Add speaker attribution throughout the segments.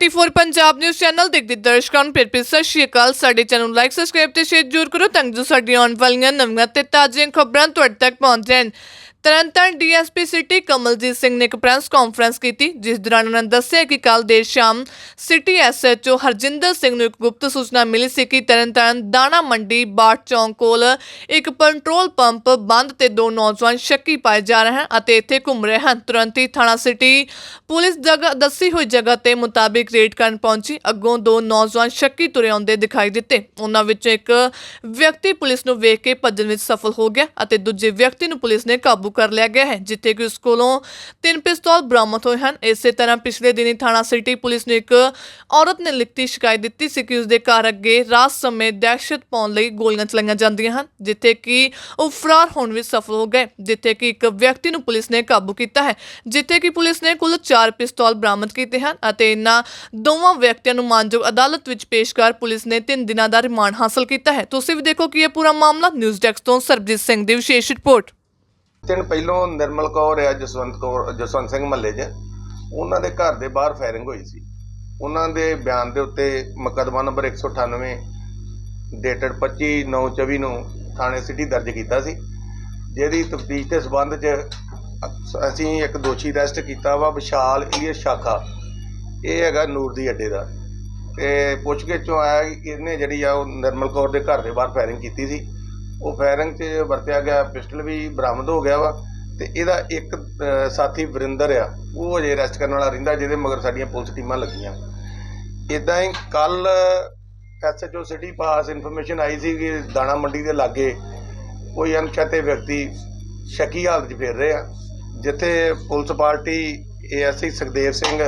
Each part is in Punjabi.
Speaker 1: 24 ਪੰਜਾਬ ਨਿਊਜ਼ ਚੈਨਲ ਦੇਖਦੇ ਦਰਸ਼ਕਾਂ ਨੂੰ ਫਿਰ ਫਿਰ ਸਤਿ ਸ਼੍ਰੀ ਅਕਾਲ। ਸਾਡੇ ਚੈਨਲ ਨੂੰ ਲਾਈਕ ਸਬਸਕ੍ਰਾਈਬ ਤੇ ਸ਼ੇਅਰ ਜ਼ਰੂਰ ਕਰੋ ਤਾਂ ਜੋ ਸਾਡੀਆਂ ਆਉਣ ਵਾਲੀਆਂ ਨਵੀਆਂ ਤੇ ਤਾਜ਼ੀਆਂ ਖਬਰਾਂ ਤੁਹਾਡੇ ਤੱਕ ਪਹੁੰਚ ਜਾਣ। ਤਰਨਤਾਰਨ ਡੀਐਸਪੀ ਸਿਟੀ ਕਮਲਜੀਤ ਸਿੰਘ ਨੇ ਇੱਕ ਪ੍ਰੈਸ ਕਾਨਫਰੰਸ ਕੀਤੀ, ਜਿਸ ਦੌਰਾਨ ਉਹਨਾਂ ਨੇ ਦੱਸਿਆ ਕਿ ਕੱਲ ਦੇਰ ਸ਼ਾਮ ਸਿਟੀ ਐਸਐਚਓ ਹਰਜਿੰਦਰ ਸਿੰਘ ਨੂੰ ਇੱਕ ਗੁਪਤ ਸੂਚਨਾ ਮਿਲੀ ਸੀ ਕਿ ਤਰਨਤਾਰਨ ਦਾਣਾ ਮੰਡੀ ਬਾਟ ਚੌਂਕ ਕੋਲ ਇੱਕ ਪੈਟਰੋਲ ਪੰਪ ਬੰਦ ਤੇ ਦੋ ਨੌਜਵਾਨ ਸ਼ੱਕੀ ਪਾਏ ਜਾ ਰਹੇ ਹਨ ਅਤੇ ਇੱਥੇ ਘੁੰਮ ਰਹੇ ਹਨ। ਤੁਰੰਤ ਹੀ ਥਾਣਾ ਸਿਟੀ ਪੁਲਿਸ ਜਗ੍ਹਾ ਦੱਸੀ ਹੋਈ ਜਗ੍ਹਾ ਤੇ ਮੁਤਾਬਿਕ ਰੇਡ ਕਰਨ ਪਹੁੰਚੀ। ਅੱਗੋਂ ਦੋ ਨੌਜਵਾਨ ਸ਼ੱਕੀ ਤੁਰੇ ਆਉਂਦੇ ਦਿਖਾਈ ਦਿੱਤੇ। ਉਹਨਾਂ ਵਿੱਚੋਂ ਇੱਕ ਵਿਅਕਤੀ ਪੁਲਿਸ ਨੂੰ ਵੇਖ ਕੇ ਭੱਜਣ ਵਿੱਚ ਸਫਲ ਹੋ ਗਿਆ ਅਤੇ ਦੂਜੇ ਵਿਅਕਤੀ ਨੂੰ ਪੁਲਿਸ ਨੇ ਕਾਬੂ ਕਰ ਲਿਆ ਗਿਆ ਹੈ, ਜਿੱਥੇ ਕਿ ਉਸ ਕੋਲੋਂ ਤਿੰਨ ਪਿਸਤੌਲ ਬਰਾਮਦ ਹੋਏ ਹਨ। ਇਸੇ ਤਰ੍ਹਾਂ ਪਿਛਲੇ ਦਿਨੀ ਥਾਣਾ ਸਿਟੀ ਪੁਲਿਸ ਨੂੰ ਇੱਕ ਔਰਤ ਨੇ ਲਿਖਤੀ ਸ਼ਿਕਾਇਤ ਦਿੱਤੀ ਸੀ ਕਿ ਉਸ ਦੇ ਘਰ ਅੱਗੇ ਰਾਤ ਸਮੇਂ ਦਹਿਸ਼ਤ ਪਾਉਣ ਲਈ ਗੋਲੀਆਂ ਚਲਾਈਆਂ ਜਾਂਦੀਆਂ ਹਨ, ਜਿੱਥੇ ਕਿ ਉਹ ਫਰਾਰ ਹੋਣ ਵਿੱਚ ਸਫਲ ਹੋ ਗਏ, ਜਿੱਥੇ ਕਿ ਇੱਕ ਵਿਅਕਤੀ ਨੂੰ ਪੁਲਿਸ ਨੇ ਕਾਬੂ ਕੀਤਾ ਹੈ, ਜਿੱਥੇ ਕਿ ਪੁਲਿਸ ਨੇ ਕੁੱਲ 4 ਪਿਸਤੌਲ ਬਰਾਮਦ ਕੀਤੇ ਹਨ ਅਤੇ ਇਨ੍ਹਾਂ ਦੋਵਾਂ ਵਿਅਕਤੀਆਂ ਨੂੰ ਮਾਨਯੋਗ ਅਦਾਲਤ ਵਿੱਚ ਪੇਸ਼ ਕਰ ਪੁਲਿਸ ਨੇ 3 ਦਿਨਾਂ ਦਾ ਰਿਮਾਂਡ ਹਾਸਲ ਕੀਤਾ ਹੈ। ਤੁਸੀਂ ਵੀ ਦੇਖੋ ਕਿ ਇਹ ਪੂਰਾ ਮਾਮਲਾ, ਨਿਊਜ਼ ਡੈਸਕ ਤੋਂ ਸਰਬਜੀਤ ਸਿੰਘ ਦੀ ਵਿਸ਼ੇਸ਼ ਰਿਪੋਰਟ।
Speaker 2: ਦਿਨ ਪਹਿਲੋਂ ਨਿਰਮਲ ਕੌਰ ਆ, ਜਸਵੰਤ ਕੌਰ, ਜਸਵੰਤ ਸਿੰਘ ਮਹੱਲੇ 'ਚ, ਉਹਨਾਂ ਦੇ ਘਰ ਦੇ ਬਾਹਰ ਫਾਇਰਿੰਗ ਹੋਈ ਸੀ। ਉਹਨਾਂ ਦੇ ਬਿਆਨ ਦੇ ਉੱਤੇ ਮੁਕੱਦਮਾ ਨੰਬਰ 198 ਡੇਟਡ 25/9/24 ਨੂੰ ਥਾਣੇ ਸਿਟੀ ਦਰਜ ਕੀਤਾ ਸੀ। ਜਿਹਦੀ ਤਫਤੀਸ਼ ਦੇ ਸਬੰਧ 'ਚ ਅਸੀਂ ਇੱਕ ਦੋਸ਼ੀ ਅਰੈਸਟ ਕੀਤਾ ਵਾ, ਵਿਸ਼ਾਲ ਇਲੀਅਸ ਸ਼ਾਖਾ। ਇਹ ਹੈਗਾ ਨੂਰ ਦੀ ਅੱਡੇ ਦਾ। ਤੇ ਪੁੱਛਗਿੱਛ ਚੋਂ ਆਇਆ ਕਿ ਇਹਨੇ ਜਿਹੜੀ ਆ, ਉਹ ਨਿਰਮਲ ਕੌਰ ਦੇ ਘਰ ਦੇ ਬਾਹਰ ਫਾਇਰਿੰਗ ਕੀਤੀ ਸੀ। ਉਹ ਫਾਇਰਿੰਗ 'ਚ ਵਰਤਿਆ ਗਿਆ, ਪਿਸਟਲ ਵੀ ਬਰਾਮਦ ਹੋ ਗਿਆ ਵਾ ਤੇ ਇਹਦਾ ਇੱਕ ਸਾਥੀ ਵਰਿੰਦਰ ਆ, ਉਹ ਅਜੇ ਅਰੈਸਟ ਕਰਨ ਵਾਲਾ ਰਹਿੰਦਾ ਜਿਹਦੇ ਮਗਰ ਸਾਡੀਆਂ ਪੁਲਿਸ ਟੀਮਾਂ ਲੱਗੀਆਂ। ਇਦਾਂ ਹੀ ਕੱਲ ਐਸਐਚਓ ਸਿਟੀ ਪਾਸ ਇਨਫੋਰਮੇਸ਼ਨ ਆਈ ਸੀ ਕਿ ਦਾਣਾ ਮੰਡੀ ਦੇ ਲਾਗੇ ਕੋਈ ਅਣਛਾਤੇ ਵਿਅਕਤੀ ਸ਼ੱਕੀ ਹਾਲਤ 'ਚ ਫਿਰ ਰਹੇ ਆ ਜਿੱਥੇ police party ASI Sukhdev Singh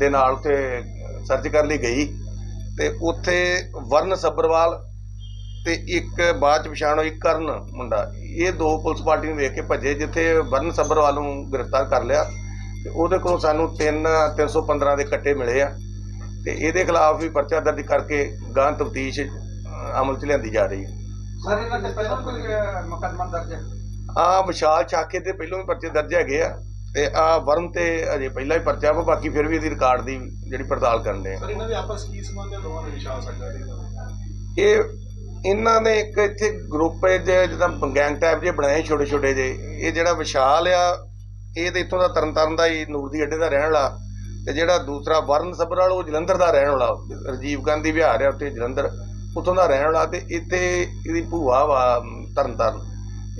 Speaker 2: ਦੇ ਨਾਲ ਤੇ ਸਰਚ ਕਰਨ ਲਈ ਗਈ ਤੇ ਉੱਥੇ ਵਰਨ ਸੱਬਰਵਾਲ ਤੇ ਇੱਕ ਬਾਅਦ ਚ ਪਛਾਣ ਹੋਈ ਕਰਨ ਮੁੰਡਾ। ਇਹ ਦੋ ਪੁਲਿਸ ਪਾਰਟੀ ਨੂੰ ਵੇਖ ਕੇ ਭੱਜੇ ਜਿੱਥੇ ਵਰਨ ਸੱਬਰਵਾਲ ਨੂੰ ਗ੍ਰਿਫਤਾਰ ਕਰ ਲਿਆ। ਤੇ ਉਹਦੇ ਕੋਲੋਂ ਸਾਨੂੰ 3 315 ਦੇ ਕੱਟੇ ਮਿਲੇ ਆ। ਤੇ ਇਹਦੇ ਖਿਲਾਫ ਵੀ ਪਰਚਾ ਦਰਜ ਕਰਕੇ ਗਾਂ ਤਫਤੀਸ਼ ਅਮਲ ਚ ਲਿਆਂਦੀ ਜਾ ਰਹੀ ਹੈ।
Speaker 3: ਸਰ ਇਹਨਾਂ ਤੇ ਪਹਿਲਾਂ ਕੋਈ ਅਹ, ਮੁਕੱਦਮਾ ਦਰਜ ਹੈ?
Speaker 2: ਆ ਵਿਸ਼ਾਲ ਚਾਕੇ ਤੇ ਪਹਿਲੋਂ ਵੀ ਪਰਚੇ ਦਰਜ ਹੈਗੇ ਆ। ਤੇ ਆ ਵਰਨ ਤੇ ਅਜੇ ਪਹਿਲਾਂ ਹੀ ਪਰਚਾ ਵਾ ਬਾਕੀ ਫਿਰ ਵੀ ਇਹਦੀ ਰਿਕਾਰਡ ਦੀ ਜਿਹੜੀ ਪੜਤਾਲ ਕਰਦੇ ਆ।
Speaker 4: ਸਰ ਇਹਨਾਂ ਦੇ ਆਪਸ ਕੀ ਸੰਬੰਧ ਹੈ? ਦੋਵਾਂ ਦੇ ਵਿਸ਼ਾਲ ਸਕਦਾ
Speaker 2: ਇਹ ਇਹਨਾਂ ਨੇ ਇੱਕ ਇੱਥੇ ਗਰੁੱਪ ਜੇ ਜਿੱਦਾਂ ਗੈਂਗ ਟਾਈਪ ਜੇ ਬਣਾਏ ਛੋਟੇ ਛੋਟੇ ਜੇ ਇਹ ਜਿਹੜਾ ਵਿਸ਼ਾਲ ਆ, ਇਹ ਤੇ ਇੱਥੋਂ ਦਾ ਤਰਨਤਾਰਨ ਦਾ ਹੀ ਨੂਰ ਦੀ ਅੱਡੇ ਦਾ ਰਹਿਣ ਵਾਲਾ। ਤੇ ਜਿਹੜਾ ਦੂਸਰਾ ਵਰਨ ਸਬਰਾਲ ਉਹ ਜਲੰਧਰ ਦਾ ਰਹਿਣ ਵਾਲਾ। ਰਜੀਵ ਗਾਂਧੀ ਵਿਹਾਰ ਆ ਉੱਥੇ ਜਲੰਧਰ, ਉੱਥੋਂ ਦਾ ਰਹਿਣ ਵਾਲਾ ਤੇ ਇੱਥੇ ਇਹਦੀ ਭੂਆ ਵਾ ਤਰਨਤਾਰਨ।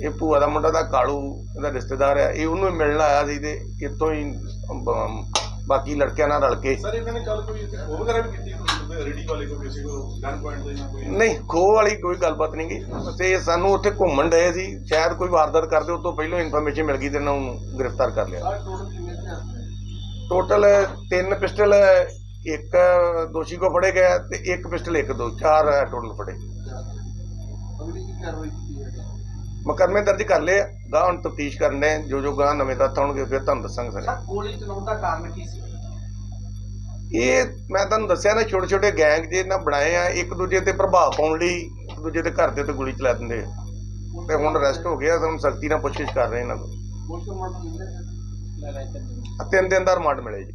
Speaker 2: ਇਹ ਭੂਆ ਦਾ ਮੁੰਡਾ ਦਾ ਕਾਲੂ, ਇਹਦਾ ਰਿਸ਼ਤੇਦਾਰ ਆ। ਇਹ ਉਹਨੂੰ ਮਿਲਣ ਆਇਆ ਸੀ ਤੇ ਇੱਥੋਂ ਹੀ ਬਾਕੀ ਲੜਕਿਆਂ ਨਾਲ ਰਲ ਕੇ।
Speaker 4: ਸਰ ਇਹਨਾਂ ਨੇ ਕੱਲ ਕੋਈ ਇੱਥੇ ਖੋਹ ਵਗੈਰਾ ਵੀ ਕੀਤੀ ਕੋਈ? ਰੇਡੀ ਵਾਲੇ ਕੋਈ ਕਿਸੇ ਕੋ ਗਨ ਪੁਆਇੰਟ ਤੇ ਜਾਂ ਕੋਈ?
Speaker 2: ਨਹੀਂ ਖੋਹ ਵਾਲੀ ਕੋਈ ਗੱਲਬਾਤ ਨਹੀਂ ਗਈ। ਤੇ ਸਾਨੂੰ ਉੱਥੇ ਘੁੰਮਣ ਡਏ ਸੀ। ਸ਼ਾਇਦ ਕੋਈ ਵਾਰਦਾਤ ਕਰਦੇ ਉਸ ਤੋਂ ਪਹਿਲਾਂ ਇਨਫੋਰਮੇਸ਼ਨ ਮਿਲ ਗਈ ਤੇ ਇਹਨਾਂ ਨੂੰ ਗ੍ਰਿਫਤਾਰ ਕਰ ਲਿਆ।
Speaker 3: ਟੋਟਲ
Speaker 2: ਤਿੰਨ ਪਿਸਟਲ ਇੱਕ ਦੋਸ਼ੀ ਕੋ ਫੜੇ ਗਏ ਤੇ ਇੱਕ ਪਿਸਟਲ ਇੱਕ ਦੋ ਚਾਰ ਟੋਟਲ ਫੜੇ।
Speaker 3: ਅਗਲੀ ਕੀ ਕਾਰਵਾਈ ਕੀਤੀ ਹੈ
Speaker 2: ਮੁਕੱਦਮੇ ਦਰਜ ਕਰ ਲਏ ਆ। ਹੁਣ ਤਫਤੀਸ਼ ਕਰਨੇ। ਜੋ ਜੋ ਗਾਂ ਨਵੇਂ ਤੱਥ ਆਉਣਗੇ ਫਿਰ ਤੁਹਾਨੂੰ ਦੱਸਾਂਗੇ ਸਾਰੇ।
Speaker 3: ਗੋਲੀ ਚਲਾਉਣ ਦਾ ਕਾਰਨ ਕੀ ਸੀ?
Speaker 2: ਇਹ ਮੈਂ ਤੁਹਾਨੂੰ ਦੱਸਿਆ ਨਾ ਛੋਟੇ ਛੋਟੇ ਗੈਂਗ ਜੇ ਇਹਨਾਂ ਬਣਾਏ ਆ ਇੱਕ ਦੂਜੇ ਤੇ ਪ੍ਰਭਾਵ ਪਾਉਣ ਲਈ ਇੱਕ ਦੂਜੇ ਦੇ ਘਰ ਦੇ ਉੱਤੇ ਗੋਲੀ ਚਲਾ ਦਿੰਦੇ ਆ। ਤੇ ਹੁਣ ਅਰੈਸਟ ਹੋ ਗਿਆ ਸਾਨੂੰ ਸਖਤੀ ਨਾਲ ਪੁੱਛਗਿੱਛ ਕਰ ਰਹੇ ਇਹਨਾਂ ਨੂੰ ਤਿੰਨ ਦਿਨ ਦਾ ਰਿਮਾਂਡ ਮਿਲੇ ਜੀ।